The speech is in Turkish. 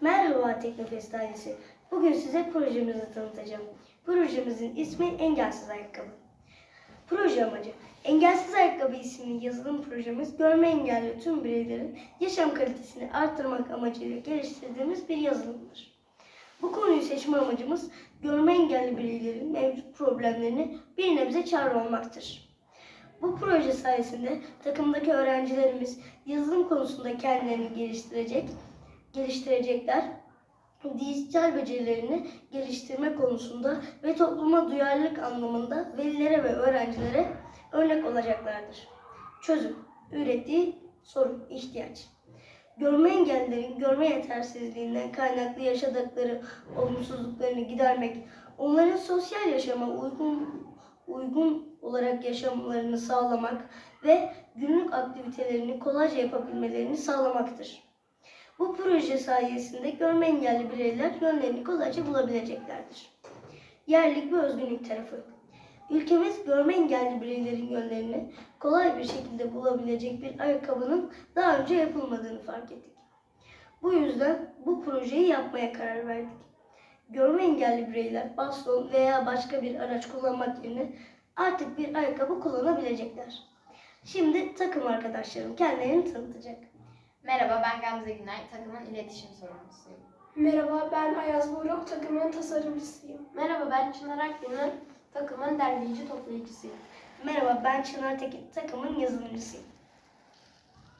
Merhaba Teknofest ailesi. Bugün size projemizi tanıtacağım. Projemizin ismi Engelsiz Ayakkabı. Proje amacı Engelsiz Ayakkabı isimli yazılım projemiz görme engelli tüm bireylerin yaşam kalitesini artırmak amacıyla geliştirdiğimiz bir yazılımdır. Bu konuyu seçme amacımız görme engelli bireylerin mevcut problemlerini bir nebze çare olmaktır. Bu proje sayesinde takımdaki öğrencilerimiz yazılım konusunda kendilerini geliştirecek, geliştirecekler. Dijital becerilerini geliştirme konusunda ve topluma duyarlılık anlamında velilere ve öğrencilere örnek olacaklardır. Çözüm, ürettiği sorun, ihtiyaç. Görme engellilerin görme yetersizliğinden kaynaklı yaşadıkları olumsuzluklarını gidermek, onların sosyal yaşama uygun uygun olarak yaşamlarını sağlamak ve günlük aktivitelerini kolayca yapabilmelerini sağlamaktır. Bu proje sayesinde görme engelli bireyler yönlerini kolayca bulabileceklerdir. Yerlik ve özgünlük tarafı. Ülkemiz görme engelli bireylerin yönlerini kolay bir şekilde bulabilecek bir ayakkabının daha önce yapılmadığını fark ettik. Bu yüzden bu projeyi yapmaya karar verdik. Görme engelli bireyler baston veya başka bir araç kullanmak yerine artık bir ayakkabı kullanabilecekler. Şimdi takım arkadaşlarım kendilerini tanıtacak. Merhaba ben Gamze Günay, takımın iletişim sorumlusuyum. Merhaba ben Ayaz Buyruk, takımın tasarımcısıyım. Merhaba ben Çınar Akgünür, takımın derleyici toplayıcısıyım. Merhaba ben Çınar Tekin, takımın yazılımcısıyım.